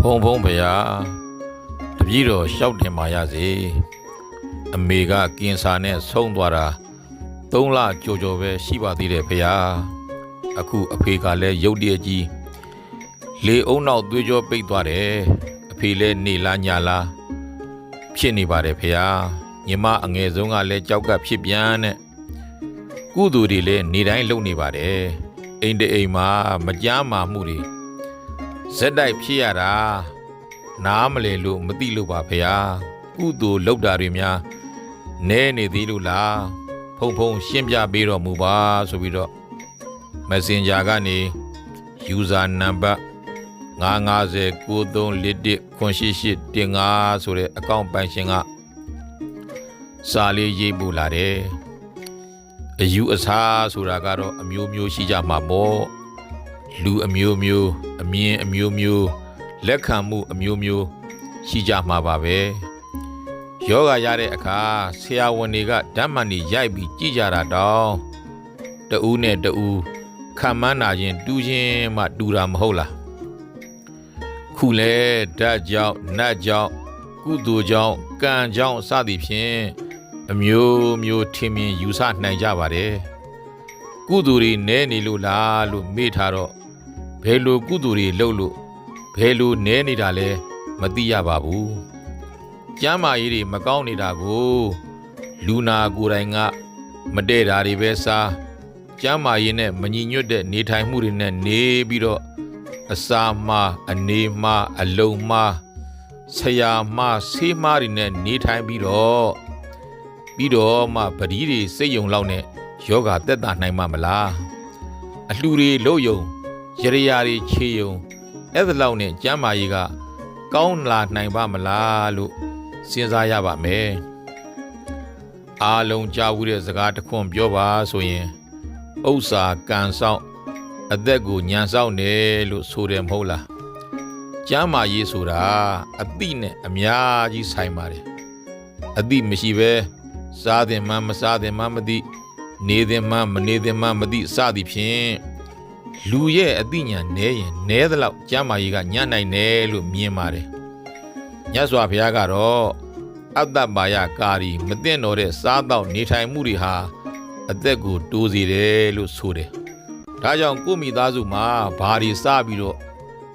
ဖုံဖုံဖရာတပည့်တော်ရှောက်တင်ပါရစေအမေကကင်ဆာနဲ့ဆုံးသွားတာ၃လကြော်ကြော်ပဲရှိပါသေးတယ်ဖရာအခုအဖေကလည်းရုတ်တရက်ကြီးလေအုံနောက်သွေးကြောပိတ်သွားတယ်အဖေလည်းနေလားညာလားဖြစ်နေပါတယ်ဖရာညီမအငယ်ဆုံးကလည်းကြောက်ကဖြစ်ပြန်တဲ့ကုသူတွေလည်းနေတိုင်းလုံနေပါတယ်အိမ်တအိမ်မှာမကြားမာမှုတွေ ဇက်တိုက်ဖြစ်ရတာနားမလဲလို့မသိလို့ပါဖေဟာကုသိုလ်လောက်တာတွေများနဲနေသေးလို့လားဖုံဖုံရှင်းပြပေးတော်မူပါဆိုပြီးတော့ Messenger ကနေ user number 95093418815ဆိုတဲ့အကောင့်ပိုင်ရှင်ကစာလေးရေးပို့လာတယ်အယူအဆဆိုတာကတော့အမျိုးမျိုးရှိကြမှာပေါ့ လူအမျိုးမျိုးအမြင်အမျိုးမျိုးလက်ခံမှုအမျိုးမျိုးရှိကြမှာပါပဲယောဂရတဲ့အခါဆရာဝန်တွေကဓမ္မန်ကြီးရိုက်ပြီးကြည်ကြတာတောင်တူးနဲ့တူးခံမန်းနာခြင်းတူးခြင်းမှတူတာမဟုတ်လားခုလဲဓာတ်ကြောင့်နတ်ကြောင့်ကုသိုလ်ကြောင့်ကံကြောင့်စသည်ဖြင့်အမျိုးမျိုးထင်မြင်ယူဆနိုင်ကြပါတယ်ကုသိုလ်တွေနဲနေလို့လားလို့မေ့ထားတော့ ဘယ်လိုကုသိုလ်တွေလုပ်လို့ဘယ်လိုနဲနေတာလဲမသိရပါဘူးကျမ်းမာရေးတွေမကောင်းနေတာကိုလူနာကိုယ်တိုင်ကမတည့်တာတွေပဲစားကျမ်းမာရေးနဲ့မညီညွတ်တဲ့နေထိုင်မှုတွေနဲ့နေပြီးတော့အစာမှာအနေမှာအလုံမှာဆရာမှာဆေးမှားတွေနဲ့နေထိုင်ပြီးတော့ပြီးတော့မှပတိတွေစိတ်ယုံလောက်နဲ့ယောဂတက်တာနိုင်မှာမလားအလှူတွေလို့ယုံ ရရရာတွေခြေယုံအဲ့ဒါလောက်နဲ့ကျမ်းမာရေးကကောင်းလာနိုင်ပါမလားလို့စဉ်းစားရပါမယ်အားလုံးကြားဘူးတဲ့စကားတစ်ခွန်းပြောပါဆိုရင်ဥစ္စာကံဆောင်အသက်ကိုညံဆောင်တယ်လို့ဆိုတယ်မဟုတ်လားကျမ်းမာရေးဆိုတာအတိနဲ့အများကြီးဆိုင်ပါတယ်အတိမရှိပဲစားတယ်မှမစားတယ်မှမသိနေတယ်မှမနေတယ်မှမသိစသည်ဖြင့် လူရဲ့အသိဉာဏ်နဲရင်နဲသလောက်ကျမ်းမာရေးကညံ့နိုင်တယ်လို့မြင်ပါတယ်။မြတ်စွာဘုရားကတော့အတ္တပါယကာရီမသိတော့တဲ့စားတော့နေထိုင်မှုတွေဟာအသက်ကိုတိုးစေတယ်လို့ဆိုတယ်။ဒါကြောင့်ကိုယ့်မိသားစုမှာဘာတွေစပြီးတော့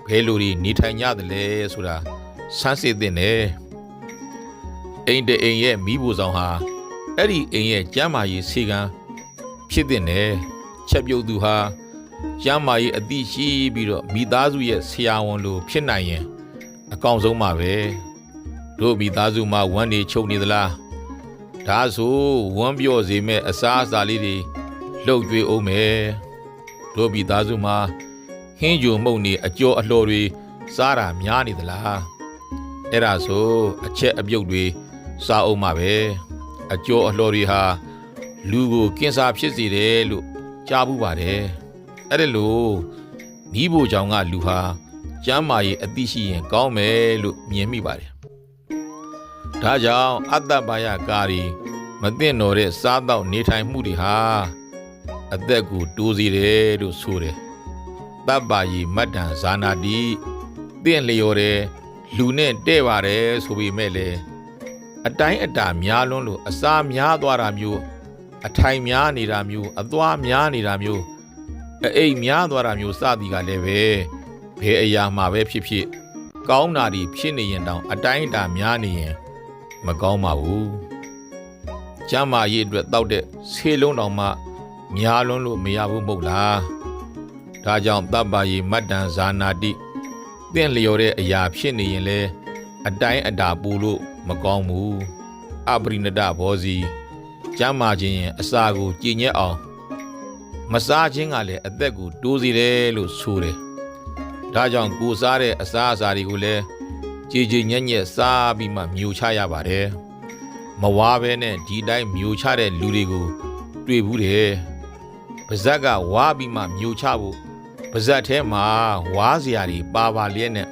ဘယ်လိုတွေနေထိုင်ကြသလဲဆိုတာစမ်းစစ်သင့်တယ်။အိမ်တအိမ်ရဲ့မိဖို့ဆောင်ဟာအဲ့ဒီအိမ်ရဲ့ကျမ်းမာရေးစေကံဖြစ်တဲ့နယ်ချက်ပြုတ်သူဟာ ကျမ်းမာရေးအသိရှိပြီးတော့မိသားစုရဲ့ဆရာဝန်လိုဖြစ်နိုင်ရင် အကောင်းဆုံးပါပဲတို့မိသားစုမှာဝမ်းနေချုပ်နေသလားဒါဆိုဝမ်းပြော့စေမဲ့အစားအစာလေးတွေလှုပ်ကြွေးအောင်မယ်တို့မိသားစုမှာဟင်းကြုံမှုန့်နေအကျော်အလှော်တွေစားတာများနေသလားအဲ့ဒါဆိုအချက်အပြုတ်တွေစားအောင်ပါပဲအကျော်အလှော်တွေဟာလူကိုကင်ဆာဖြစ်စေတယ်လို့ကြားဘူးပါတယ် အဲ့ဒါလို့မိဖို့ကြောင့်ကလူဟာကျမ်းမာရေးအသိရှိရင်ကောင်းမယ်လို့မြင်မိပါတယ်။ဒါကြောင့်အတ္တပါယကာရီမသိတော်တဲ့စားတော့နေထိုင်မှုတွေဟာအသက်ကိုတိုးစေတယ်လို့ဆိုတယ်။တပ်ပါယီမတ်တန်ဇာနာတိတင့်လျော်တယ်လူနဲ့တဲ့ပါတယ်ဆိုပေမဲ့လေအတိုင်းအတာများလွန်းလို့အစာများသွားတာမျိုးအထိုင်များနေတာမျိုးအသွားများနေတာမျိုး အိမ်များသွားတာမျိုးစသည်ကလည်းပဲဘယ်အရာမှာပဲဖြစ်ဖြစ် ကောင်းတာတွေဖြစ်နေရင်တောင် အတိုင်းအတာများနေရင် မကောင်းပါဘူး။ကျမ်းမာရေးအတွက်တောက်တဲ့ဆေးလုံးတောင်မှများလွန်းလို့မရဘူးမဟုတ်လား။ဒါကြောင့်တပ်ပါရီမတ်တန်ဇာနာတိတင့်လျော်တဲ့အရာဖြစ်နေရင်လဲအတိုင်းအတာပူလို့မကောင်းဘူး။အပရိနဒဘောဇီကျမ်းမာခြင်းရင်အစာကိုကြည်ညက်အောင် မစားခြင်းကလည်းအသက်ကိုတိုးစေတယ်လို့ဆိုတယ်။ဒါကြောင့်ကိုစားတဲ့အစားအစာတွေကိုလည်းကြည်ကြည်ညက်ညက်စားပြီးမှမျိုးချရပါတယ်။မဝါပဲနဲ့ဒီတိုင်းမျိုးချတဲ့လူတွေကိုတွေ့ဘူးတယ်။ပါဇက်ကဝါပြီးမှမျိုးချဖို့ပါဇက်ထဲမှာဝါစရာတွေပါပါလျက်နဲ့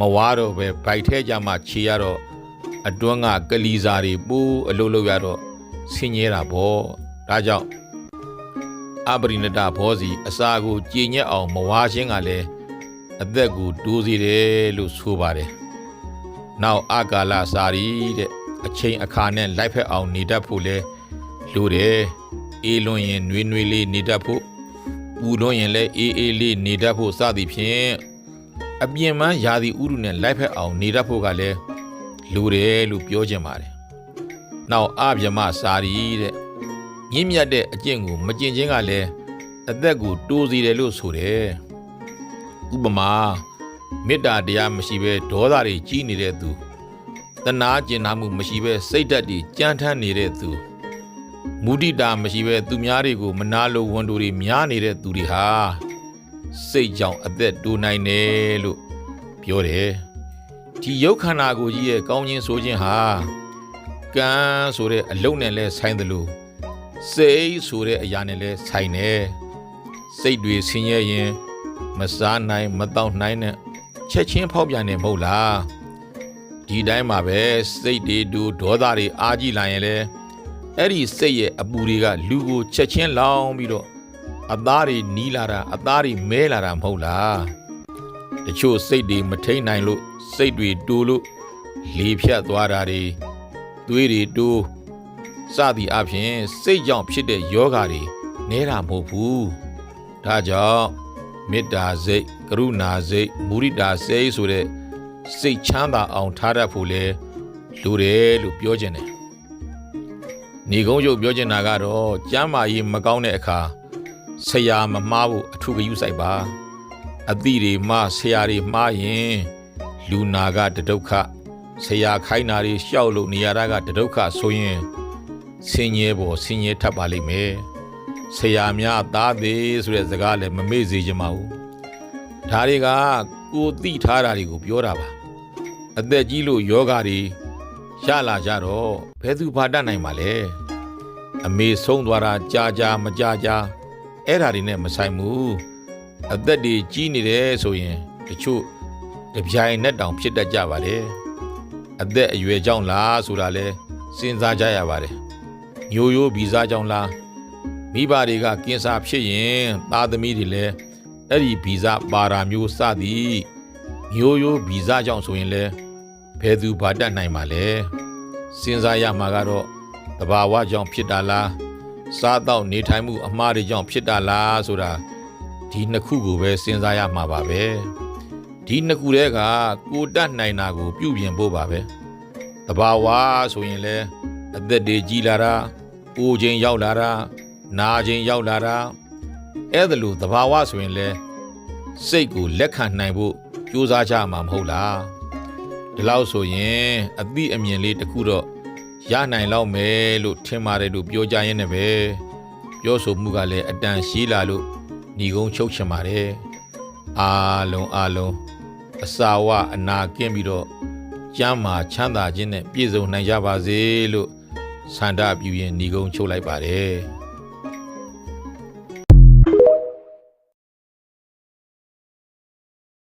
မဝါတော့ပဲဗိုက်ထဲကြမှာခြေရတော့အတွန်းကကလီစာတွေပိုးအလုပ်လုပ်ရတော့ဆင်းရဲတာပေါ့။ဒါကြောင့် အပရိနတဘောစီအစာကိုကြည်ညက်အောင်မဝါခြင်းကလည်းအသက်ကိုတိုးစေတယ်လို့ဆိုပါတယ်။နောက်အာကာလစာရီတဲ့အချိန်အခါနဲ့လိုက်ဖက်အောင်နေတတ်ဖို့လဲလိုတယ်။အေးလွန်ရင်နှွေးနှွေးလေးနေတတ်ဖို့ပူလွန်ရင်လည်းအေးအေးလေးနေတတ်ဖို့စသည်ဖြင့်အပြင်ပန်းယာသည်ဥရုနဲ့လိုက်ဖက်အောင်နေတတ်ဖို့ကလည်းလိုတယ်လို့ပြောချင်ပါတယ်။နောက်အဗျမစာရီတဲ့ မြင့်မြတ်တဲ့အကျင့်ကိုမကျင့်ခြင်းကလည်းအသက်ကိုတိုးစေတယ်လို့ဆိုတယ်။ဥပမာမေတ္တာတရားမရှိဘဲဒေါသတွေကြီးနေတဲ့သူတနာကျင်နာမှုမရှိဘဲစိတ်ဓာတ်တွေကြမ်းတမ်းနေတဲ့သူမုဒိတာမရှိဘဲသူများတွေကိုမနာလိုဝန်တိုတွေများနေတဲ့သူတွေဟာစိတ်ကြောင့်အသက်တိုးနိုင်တယ်လို့ပြောတယ်။ဒီယုတ်ခန္ဓာကိုယ်ကြီးရဲ့ကောင်းခြင်းဆိုခြင်းဟာကံဆိုတဲ့အလုံးနဲ့လဲဆိုင်တယ်လို့ စိတ်ဆိုတဲ့အရာနဲ့လဲဆိုင်တယ်။စိတ်တွေဆင်းရဲရင်မစားနိုင်မတော့နိုင်နဲ့ချက်ချင်းဖောက်ပြန်နေမဟုတ်လားဒီတိုင်းမှာပဲစိတ်တွေတူဒေါသတွေအားကြီးလာရင်လေအဲ့ဒီစိတ်ရဲ့အပူတွေကလူကိုချက်ချင်းလောင်းပြီးတော့အသားတွေနီးလာတာအသားတွေမဲလာတာမဟုတ်လားတချို့စိတ်တွေမထိန်နိုင်လို့စိတ်တွေတူလို့လေဖြတ်သွားတာတွေသွေးတွေတူ စသည်အပြင်စိတ်ကြောင့်ဖြစ်တဲ့ယောဂါတွေနဲတာမဟုတ်ဘူးဒါကြောင့်မေတ္တာစိတ်ကရုဏာစိတ်မုရိဒာစိတ်ဆိုတဲ့စိတ်ချမ်းသာအောင်ထားတတ်ဖို့လဲလိုတယ်လို့ပြောခြင်းတယ်။ညီကုန်းချုပ်ပြောချင်တာကတော့ကျမ်းမာရေးမကောင်းတဲ့အခါဆရာမမှားဖို့အထုကယူဆိုင်ပါ။အသည့်တွေမှားဆရာတွေမှားရင်လူနာကတဒုက္ခဆရာခိုင်းတာတွေရှောက်လို့နေရတာကတဒုက္ခဆိုရင် ဆင်းရဲပေါ်ဆင်းရဲထပ်ပါလိမ့်မယ်။ဆရာများသားသေးဆိုတဲ့စကားလည်းမမေ့စေချင်ပါဘူး။ဒါတွေကကိုသိထားတာတွေကိုပြောတာပါ။အသက်ကြီးလို့ယောဂါတွေရလာကြတော့ဘယ်သူဘာတတ်နိုင်ပါလဲ။အမေဆုံးသွားတာကြာကြာမကြာကြာအဲ့ဓာတွေနဲ့မဆိုင်ဘူး။အသက်တွေကြီးနေတယ်ဆိုရင်တချို့တပြိုင်နဲ့တောင်ဖြစ်တတ်ကြပါတယ်။အသက်အရွယ်ကြောင့်လားဆိုတာလဲစဉ်းစားကြရပါတယ်။ မျိုးရိုးဗီဇကြောင့်လားမိဘတွေကကင်းစားဖြစ်ရင်သားသမီးတွေလည်းအဲ့ဒီဗီဇပါရာမျိုးစသည်မျိုးရိုးဗီဇကြောင့်ဆိုရင်လည်းဘယ်သူဘာတတ်နိုင်မှာလဲစဉ်းစားရမှာကတော့တဘာဝကြောင့်ဖြစ်တာလားစားတော့နေထိုင်မှုအမှားတွေကြောင့်ဖြစ်တာလားဆိုတာဒီနှစ်ခုကိုပဲစဉ်းစားရမှာပါပဲဒီနှစ်ခုတည်းကကိုတတ်နိုင်တာကိုပြုပြင်ဖို့ပါပဲတဘာဝဆိုရင်လည်း အသက်တွေကြီးလာတာအိုးခြင်းရောက်လာတာနာခြင်းရောက်လာတာအဲ့ဒါလို့သဘာဝဆိုရင်လဲစိတ်ကိုလက်ခံနိုင်ဖို့ကြိုးစားကြမှာမဟုတ်လားဒီလောက်ဆိုရင်အသည့်အမြင်လေးတစ်ခုတော့ရနိုင်လောက်မယ်လို့ထင်ပါတယ်လို့ပြောကြရင်းနဲ့ပဲပြောဆိုမှုကလည်းအတန်ရှိလာလို့ညီကုန်းချုပ်ချင်ပါတယ်အားလုံးအားလုံးအစာဝအနာကင်းပြီးတော့ကျမ်းမာချမ်းသာခြင်းနဲ့ပြည့်စုံနိုင်ကြပါစေလို့ ဆန္ဒပြုရင်ညီကုန်းချုပ်လိုက်ပါတယ်